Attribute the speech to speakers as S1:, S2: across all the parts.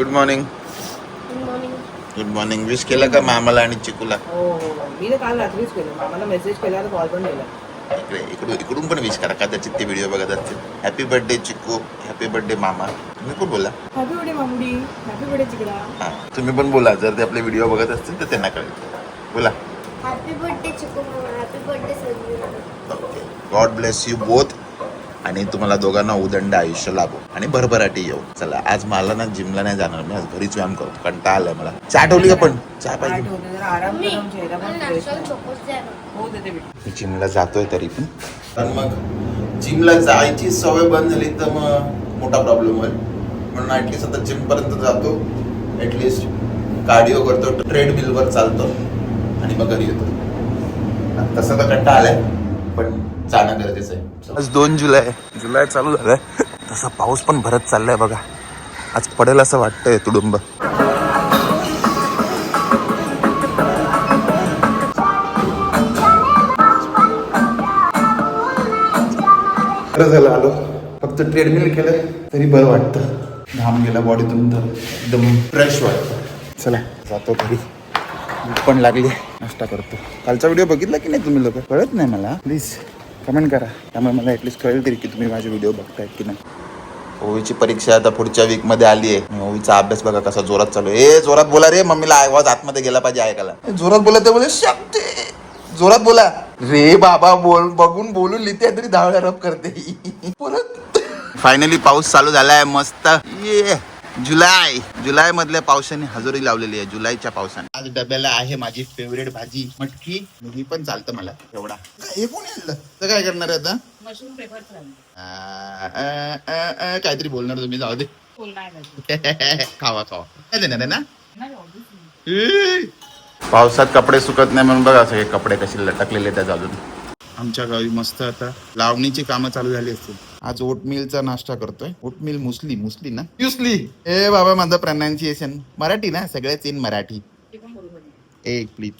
S1: Good morning
S2: good morning
S1: good morning wish केलं का मामाला आणि चिकूला?
S3: हो हो हो. मी तर काल रात्रीच केलं. मामाला मेसेज केला तर कॉल पण केला.
S1: इकडे इकडून इकडून पण विश करा. कदाचित ते व्हिडिओ बघत असतील? Happy birthday Chiku. Happy birthday मामा. तुम्ही पण बोला
S3: हॅपी बर्थडे मामुडी. हॅपी बर्थडे चिकडा
S1: हां तुम्ही पण बोला. जर ते आपले व्हिडिओ बघत असतील तर त्यांना कळेल. बोला.
S2: हॅपी बर्थडे चिकू मामा. Happy birthday
S1: okay God bless you both आणि तुम्हाला दोघांना उदंड आयुष्य लाभो. आणि भरभराटी येऊ चला आज मला ना जिमला नाही जाणार मी आज घरीच व्यायाम करतो. कंटाळा आलाय मला. चहा ठेवली का पण? चहा पाहिजे.
S3: हो
S1: मी जिमला जातोय तरी पण. पण मग जिमला जायची सवय बंद झाली तर मग मोठा प्रॉब्लेम होईल. म्हणून ऍटलिस्ट आता जिम पर्यंत जातो. ऍटलिस्ट कार्डिओ करतो ट्रेडमिलवर चालतो. आणि मग घरी येतो. तसं तर कंटाळा आलाय पण जाणं गरजेचं आहे. आज दोन जुलै. जुलै चालू झालाय. तसा पाऊस पण भरत चाललाय बघा. आज पडेल असं वाटतंय तुडुंब. बरं झालं आलो. फक्त ट्रेडमिल केलं तरी बरं वाटतं. घाम गेला बॉडीतून तर एकदम फ्रेश वाटतं. चला जातो घरी. भूक पण लागली. नाश्ता करतो. कालचा व्हिडिओ बघितला की नाही तुम्ही लोक? कळत नाही मला. प्लीज कमेंट करा. त्यामुळे मला ॲटलिस्ट कळेल तरी की तुम्ही माझे व्हिडिओ बघतायत की नाही. ओवीची परीक्षा आता पुढच्या वीकमध्ये आली आहे. ओवीचा अभ्यास बघा कसा जोरात चालू आहे. ए जोरात बोला रे मम्मीला आवाज आतमध्ये गेला पाहिजे ऐकायला. जोरात बोला ते बोले शक्ती जोरात बोला. रे बाबा बोल बघून बोलून लिहिते तरी वेळा रब करते. परत. फायनली पाऊस चालू झालाय मस्त. ये. जुलै जुलै मधल्या पावसाने हजेरी लावलेली आहे जुलैच्या पावसाने. आज डब्याला आहे माझी फेवरेट भाजी मटकी. ही पण चालतं मला एवढा. हे कोण तर काय करणार आहे आता?
S3: मशरूम पेपर
S1: काहीतरी बोलणार तुम्ही जाऊ दे. खावा खावा. काय देणार आहे ना! पावसात कपडे सुकत नाही म्हणून बघा सगळे कपडे कसे लटकलेले त्यात अजून. आमच्या गावी मस्त आता लावणीची कामं चालू झाली असतील. आज ओटमिलचा नाश्ता करतोय. ओटमिल मुसली मुसली ना? युसली ए बाबा माझं प्रोनाऊन्सिएशन मराठी ना? सगळ्याच इन मराठी. एक प्लीज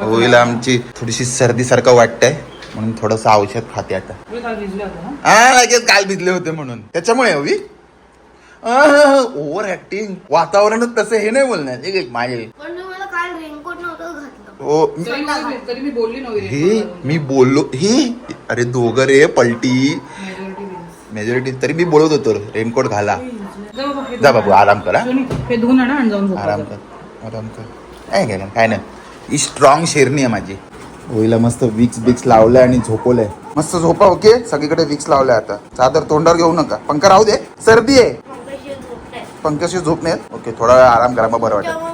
S1: होईल आमची थोडीशी सर्दी सारखं वाटतंय. म्हणून थोडस औषध खाते आता.
S3: तुम्ही काल भिजले होते ना
S1: हा लगेच काल भिजले होते म्हणून. त्याच्यामुळे हवी ओव्हर ऍक्टिंग वातावरणच तसं हे नाही बोलणार. एक एक माझे
S2: पण तुम्हाला काल रेनकोट नव्हतं घातलं.
S1: ओ
S3: तरी मी- बोलली
S1: हे मी बोललो हे? अरे दोघं रे पलटी. मेजॉरिटी तरी मी बोलत होतो रेनकोट घाला.
S3: जा बाबा,
S1: जा बाबू आराम करा.
S3: हे
S1: आराम. कर आराम कर. काय काय काय नाही. ही स्ट्रॉंग शेरणी आहे माझी. होईला मस्त विक्स बिक्स लावलंय आणि झोपवलंय. मस्त झोपा ओके? सगळीकडे विक्स लावलंय आता. चादर तोंडावर घेऊ नका. पंखा राहू दे. सर्दी आहे.
S2: पंकज
S1: झोप नाही? ओके थोडा वेळ आराम करा मग बरं वाटेल.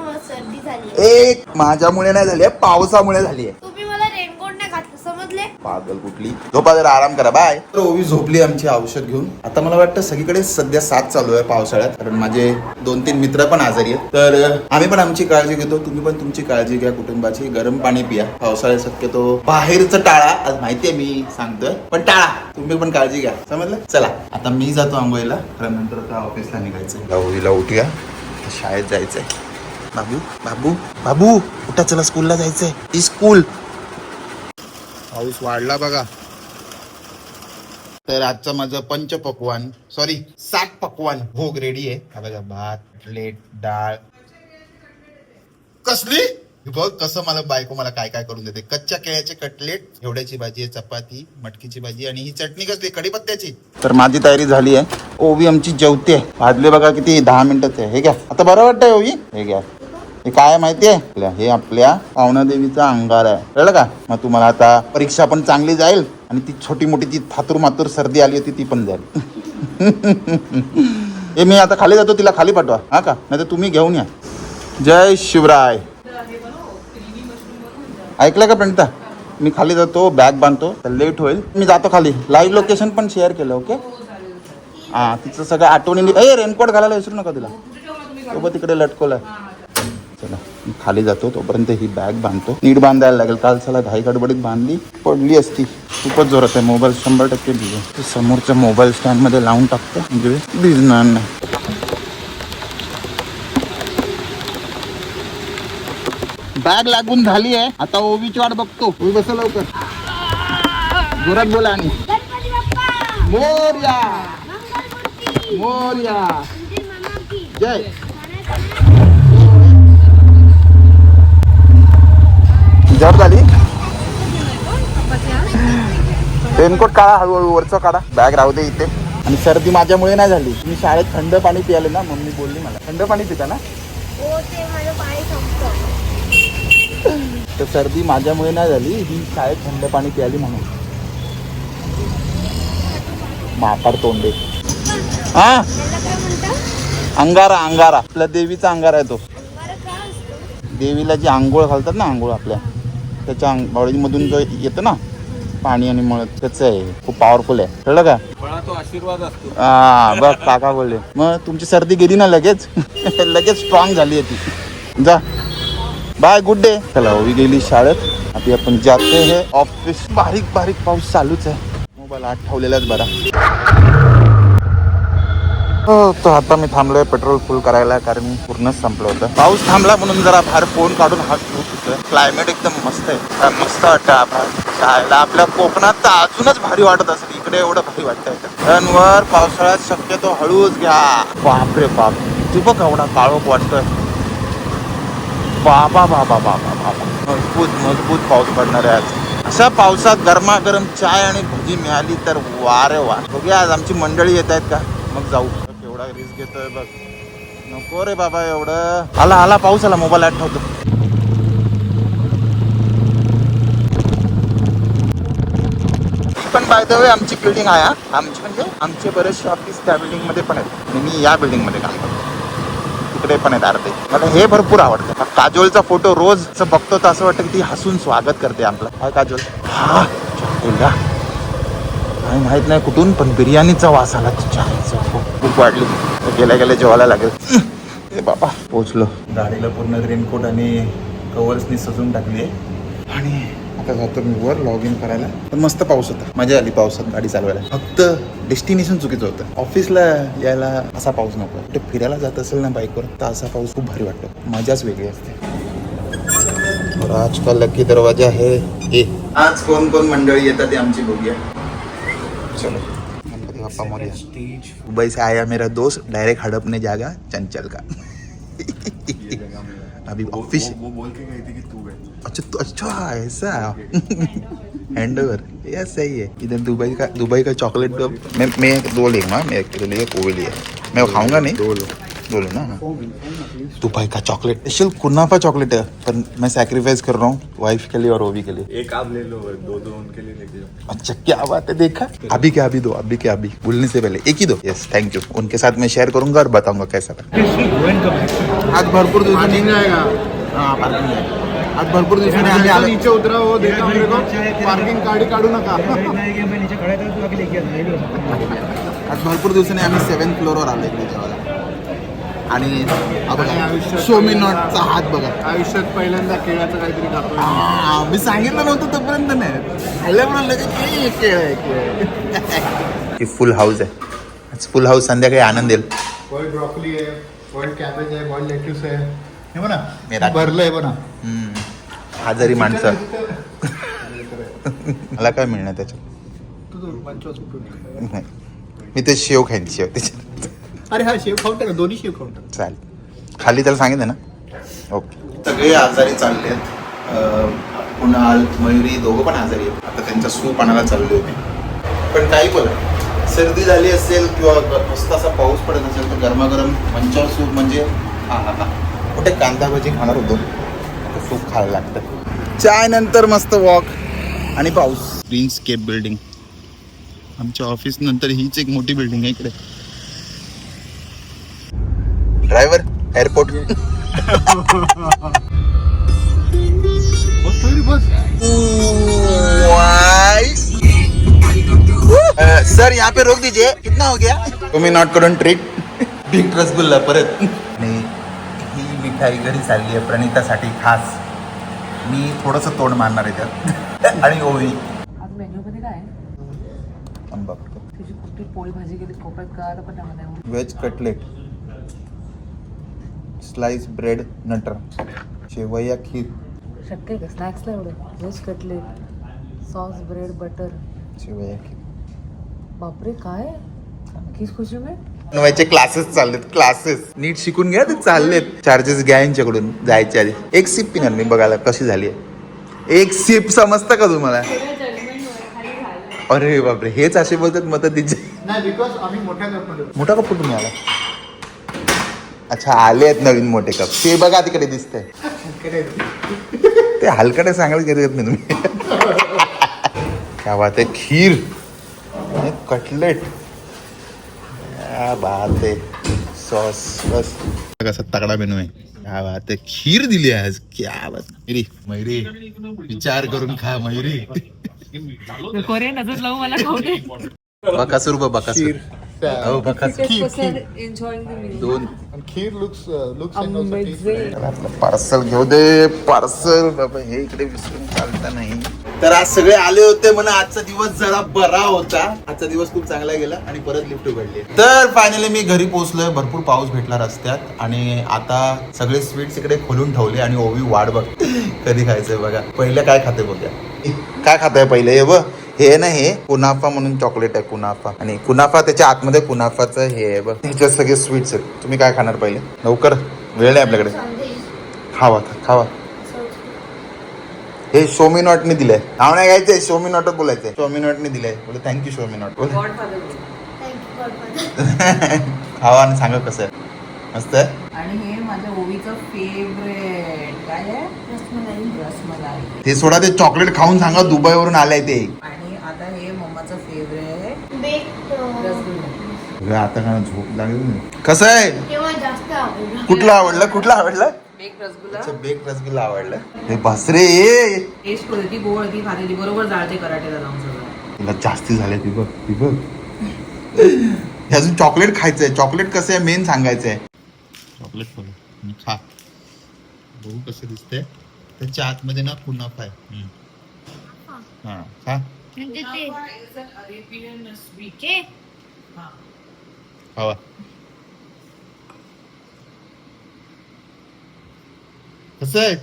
S2: झाली.
S1: एक माझ्यामुळे नाही झाली आहे, पावसामुळे झाली आहे
S2: तुम्ही मला रेनकोट नाही घातलं समजले
S1: पागल कुठली? झोपा जरा आराम करा बाय तर ओवी झोपली आमची औषध घेऊन. आता मला वाटतं सगळीकडे सध्या साथ चालू आहे पावसाळ्यात कारण माझे दोन तीन मित्र पण आजारी आहेत. तर आम्ही पण आमची काळजी घेतो तुम्ही पण तुमची काळजी घ्या कुटुंबाची. गरम पाणी पिया. पावसाळ्यात शक्यतो बाहेरचं टाळा आज माहितीये मी सांगतोय पण टाळा. तुम्ही पण काळजी घ्या. समजलं? चला. आता मी जातो कारण नंतर ऑफिसला निघायचं ओवीला उठूया. शाळेत जायचंय. बाबू बाबू बाबू उठा चला स्कूलला जायचंय. स्कूल पाऊस वाढला बघा. तर आजचं माझं पंच पकवान सॉरी सात पकवान भोग रेडी आहे. बघा भात प्लेट डाळ. कसली? बघ कसं मला बायको मला काय काय करून देते. कच्च्या केळ्याचे कटलेट एवढ्याची भाजी आहे चपाती मटकीची भाजी आणि ही चटणी कसली? कडीपत्त्याची तर माझी तयारी झाली आहे. ओवी आमची जेवते. भाजले बघा किती दहा मिनिटाचे आहे हे घ्या. आता बरं वाटतंय ओवी? हे घ्या. हे काय आहे माहितीये? आपल्या- हे आपल्या पावनादेवीचा अंगार आहे. कळलं का? मग तुम्हाला आता परीक्षा पण चांगली जाईल आणि ती छोटी मोठी ती थातूर मातूर सर्दी आली होती ती पण जाईल. हे मी आता खाली जातो तिला खाली पाठवा. हा का? नाही तर तुम्ही घेऊन या. जय शिवराय. ऐकलं का प्रणिता? मी खाली जातो बॅग बांधतो तर लेट होईल. मी जातो खाली. लाईव्ह लोकेशन पण शेअर केलं ओके? हां तिचं सगळं आठवणी ए रेनकोट घालायला विसरू नका तिला. सोबत तिकडे लटकवलं चला मी खाली जातो तोपर्यंत ही बॅग बांधतो. नीट बांधायला लागेल. काल चला घाई गडबडीत बांधली पडली असती. खूपच जोरात आहे. मोबाईल शंभर टक्के भिजो ते समोरच्या मोबाईल स्टँडमध्ये लावून टाकतो. म्हणजे भिजणार नाही. बॅग लागून झाली आहे. आता ओवीची वाट बघतो. ओवी बस लवकर. जोरात बोला आणि. मोर्या! मोर्या! जय! जड झाली? रेनकोट काढा हळूहळू वरचं काढा. बॅग राहू दे इथे. आणि सर्दी माझ्यामुळे नाही झाली. मी शाळेत थंड पाणी पियाले ना मम्मी बोलली मला. थंड पाणी पिता ना?
S2: हो
S1: तर सर्दी माझ्यामुळे नाही झाली ही शाळेत थंड पाणी प्याली म्हणून. मापाड तोंडे. हा अंगारा अंगारा. आपल्या देवीचा अंगारा आहे तो. देवीला जी आंघोळ घालतात ना आंघोळ आपल्या. त्याच्या बॉडीमधून जो येतं ना पाणी आणि मळ त्याचं आहे. खूप पॉवरफुल आहे. कळलं का?
S4: तो आशीर्वाद असतो.
S1: हा बघ काका बोलले. मग तुमची सर्दी गेली ना लगेच? लगेच स्ट्रॉंग झाली आहे ती. जा. बाय गुड डे चला ओवी गेली शाळेत. आता आपण जाते हे. ऑफिस बारीक बारीक पाऊस चालूच आहे. मोबाईल आत ठेवलेलाच बरा. तर आता मी थांबलोय पेट्रोल फुल करायला कारण मी पूर्णच संपलं होतं. पाऊस थांबला म्हणून जरा बाहेर फोन काढून हात ठेवत होतं. क्लायमेट एकदम मस्त आहे. मस्त वाटतं आभाळ आपल्या कोकणात तर अजूनच भारी वाटत असेल. इकडे एवढं भारी वाटतं वर पावसाळ्यात शक्यतो हळूच घ्या. बापरे बाप. तू बघ एवढा काळोख वाटतोय. बाबा बाबा बाबा बाबा. मजबूत मजबूत पाऊस पडणार आहे आज. अशा पावसात गरमागरम चाय आणि भजी मिळाली तर वारे वा बघूया आज आमची मंडळी येत आहेत का? मग जाऊ. केवढा रिस्क घेतोय बघ. नको रे बाबा एवढं. आला आला पाऊस आला मोबाईल आठ ठेवतो. पण बाय द वे आमची बिल्डिंग आहे हा. आमची म्हणजे आमचे बरेचसे ऑफिस त्या बिल्डिंगमध्ये पण आहेत. आणि मी या बिल्डिंगमध्ये काम करतो. तिकडे पण आहेत अर्धे. मला हे भरपूर आवडतं. काजोलचा फोटो रोज बघतो तर असं वाटतं की ती हसून स्वागत करते आपलं. काय काजोल. हा काही काय माहीत नाही कुठून पण बिर्याणीचा वास आला तिच्या खूप खूप वाढली. गेल्या गेल्या जेवायला लागेल. ए बाबा. पोचलो. गाडीला पूर्ण रेनकोट आणि कवर्सनी सजून टाकली आहे. आणि आता जातो मी वर लॉग इन करायला. पण मस्त पाऊस होता. मजा आली पावसात गाडी चालवायला. फक्त डेस्टिनेशन चुकीचं होतं. ऑफिसला यायला असा पाऊस नको. कुठे फिरायला जात असेल ना बाईकवर तर असा पाऊस खूप भारी वाटतो. मजाच वेगळी असते. आजकाल आज का लकी दरवाजा आहे. आज कोण कोण मंडळी येतात ते आमची बघूया. चलो। गणपति बप्पा मोरया दुबई से आया मेरा दोस्त डायरेक्ट हड़पने जागा जाएगा चंचल का। अभी ऑफ़िस
S4: वो बोल के गई थी कि तू गए
S1: अच्छा तो अच्छा ऐसा? हैंड ओवर ये सही है। इधर दुबई का दुबई का चॉकलेट मैं मैं दो लेगा मैं एक लिए वो लिए मैं खाऊँगा नहीं? दो लो। दो लो ना। दुबई का चॉकलेट स्पेशल कुनाफा चॉकलेट है पर मैं सैक्रिफाइस कर रहा हूँ वाइफ के लिए और ओवी के लिए।
S4: एक आप ले लो दो दो उनके लिए लेके जाओ।
S1: अच्छा क्या बात है देखा? अभी क्या अभी दो अभी क्या अभी। बोलने से पहले एक ही दो? यस थैंक यू उनके साथ मैं शेयर करूँगा और बताऊँगा कैसा था। आज भरपूर दिवसांनी हाँ पार्किंग है आज भरपूर दिवसांनी
S5: नीचे उतरा वो देखा मेरे को। पार्किंग गाड़ी काढू नका
S1: आज भरपूर दिवसांनी आम्ही सेवन फ्लोअरवर आलो इकडे जेवायला आणि हा बघा शो मी नॉटचा हात बघा.
S5: आयुष्यात पहिल्यांदा केळाचं काहीतरी
S1: आ, मी सांगितलं नव्हतं तोपर्यंत नाही. खाल्ल्यामुळे लगेच "ए, केळ आहे, केळ आहे." फुल हाऊस आहे. फुल हाऊस संध्याकाळी आनंद येईल.
S5: बॉइल्ड ब्रॉकली आहे बॉइल्ड कॅबेज आहे लेट्यूस आहे. हे
S1: हम्म. आजारी माणसं. मला काय मिळणार त्याच्यात? मी ते शेव खाईन शेव त्याच्यात
S5: अरे हा शेव खाऊन टाका दोन्ही शेव खाऊन टाका.
S1: चालेल. खाली त्याला सांगितलं ना? ओके. सगळे आजारी चालले आहेत. कुणाल मयुरी दोघं पण आजारी आहेत. आता त्यांचा सूप आणायला चाललोय मी पण काही बोला. सर्दी झाली असेल किंवा मस्त असा पाऊस पडत असेल तर गरमागरम मंचावर सूप म्हणजे हा हा हा. कुठे कांदा भजी खाणार होतो? सूप खायला लागतं? चाय नंतर मस्त वॉक आणि पाऊस. प्रिन्स केप बिल्डिंग आमच्या ऑफिस नंतर हीच एक मोठी बिल्डिंग आहे इकडे. ड्रायव्हर एअरपोर्ट सर यहाँ पे रोक दीजिए। कितना हो गया? तुम्ही नॉट करून ट्रीट बिग रसगुल्ला परत। आणि ही मिठाई घरी चालली आहे प्रणितासाठी खास. मी थोडंसं तोंड मारणार आहे त्यात. आणि ओवी.
S3: आज मेन्यूमध्ये काय आहे?
S1: आंबा
S3: तुझी कुठली पोळी भाजी गेली? कोपऱ्यात कळालं पण नाही मला
S1: veg cutlet slice bread butter शेवया खीर.
S3: शक्य आहे का? स्नॅक्सला एवढं? Veg cutlet sauce bread butter
S1: शेवया खीर.
S3: बापरे काय? किस खुशी में
S1: बनवायचे क्लासेस चाललेत क्लासेस नीट शिकून घ्या ते चाललेत. चार्जेस घ्या यांच्याकडून जायच्या आधी. एक सिप पिणार मी बघायला कशी झाली आहे. एक सिप समजतं का तुम्हाला? अरे बापरे हेच असे बोलतात मत तिचे.
S5: नाही बिकॉज आम्ही मोठ्या कपमध्ये
S1: मोठा कप कुठून आला. अच्छा आले आहेत नवीन मोठे कप. ते बघा तिकडे दिसतंय. ते हलकडे सांगायला गरज नाही तुम्ही. क्या बात आहे खीर. आणि कटलेट. क्या बात आहे सॉस बस. कसा तगडा मेनू आहे. क्या बात आहे खीर दिली आहे आज. क्या बात. मयुरी मयुरी विचार करून खा मयुरी
S3: कोरियन नजर लावू मला खाऊ दे.
S1: बकासूर बघ बकासूर हो बकासूर दोन
S5: खीर लुक्स लुक्स
S1: पार्सल घेऊ दे पार्सल बाबा हे इकडे विसरून चालता नाही. तर आज सगळे आले होते म्हणा आजचा दिवस जरा बरा होता. आजचा दिवस खूप चांगला गेला आणि परत लिफ्ट उघडली. तर फायनली मी घरी पोहोचलोय भरपूर पाऊस भेटला रस्त्यात. आणि आता सगळे स्वीट्स इकडे खोलून ठेवले आणि ओवी वाट बघ कधी खायचंय बघा. पहिलं काय खाते बघा काय खाताय पहिले? हे बघ. हे ना हे कुनाफा म्हणून चॉकलेट आहे कुनाफा. आणि कुनाफा त्याच्या आतमध्ये कुनाफाचं हे आहे बघ. ह्याच्यात सगळे स्वीट्स आहेत. तुम्ही काय खाणार पहिले? लवकर. वेळ नाही आपल्याकडे. खावा खावा. हे शोमी नॉटने दिलंय. नाव नाही घ्यायचंय शोमी नॉटच बोलायचंय. शोमी नॉटने दिलंय. बोले थँक्यू शोमी नॉट बोले. खावा आणि सांगा कसं आहे. मस्त आहे?
S3: आणि हे माझ्या ओवीचं फेवरेट काय आहे? रसमलाई.
S1: ते सोडा ते चॉकलेट खाऊन सांगा दुबईवरून आलंय ते
S3: आणि आता हे मम्माचं फेवरेट
S2: बेक
S1: आता का झोप लागेल कसं आहे?
S2: तेव्हा जास्त आवडलं?
S1: कुठलं आवडलं? कुठलं आवडलं?
S3: बेक रसगुल्ला.
S1: अच्छा बेक रसगुल्ला आवडलं. हे बसरे ये
S3: टेस्ट करू ती गोड ती खाते ती बरोबर जाळते कराटेला जाऊन सगळं.
S1: तुला जास्ती झाले ती बघ ती बघ. हे अजून चॉकलेट खायचंय. चॉकलेट कसं आहे? मेन सांगायचंय. चॉकलेट बघ खा. बघू कसं दिसतंय. त्याच्या आतमध्ये ना कुनाफा आहे हा खा.
S2: म्हणजे ते
S3: अरेबियन स्वीट.
S2: हे.
S1: खावा कसं आहे?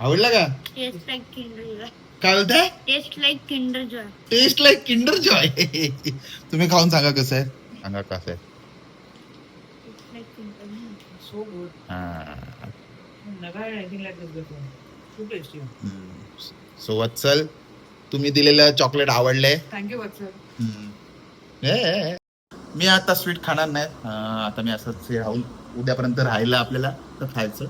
S1: आवडला का?
S2: टेस्ट लाईक किंडर जॉय
S1: काय बोलताय?
S2: Taste like Kinder Joy
S1: taste like Kinder Joy तुम्ही खाऊन सांगा कसं आहे. सांगा कसं आहे.
S3: सो गुड
S1: हा. सो वत्सल तुम्ही दिलेलं चॉकलेट आवडलंय?
S3: थँक्यू वत्सल.
S1: ए, मी आता स्वीट खाणार नाही. आता मी असंच हे राहून उद्यापर्यंत राहिलं आपल्याला तर खायचं.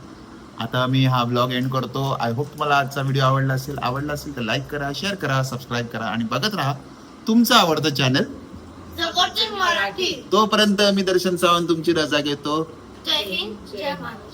S1: आता मी हा ब्लॉग एंड करतो. आय होप तुम्हाला आजचा व्हिडिओ आवडला असेल. आवडला असेल तर लाईक करा शेअर करा सबस्क्राईब करा आणि बघत राहा तुमचं आवडतं चॅनल तोपर्यंत मी दर्शन सावंत तुमची रजा घेतो.
S2: जय हिंद जय महाराष्ट्र.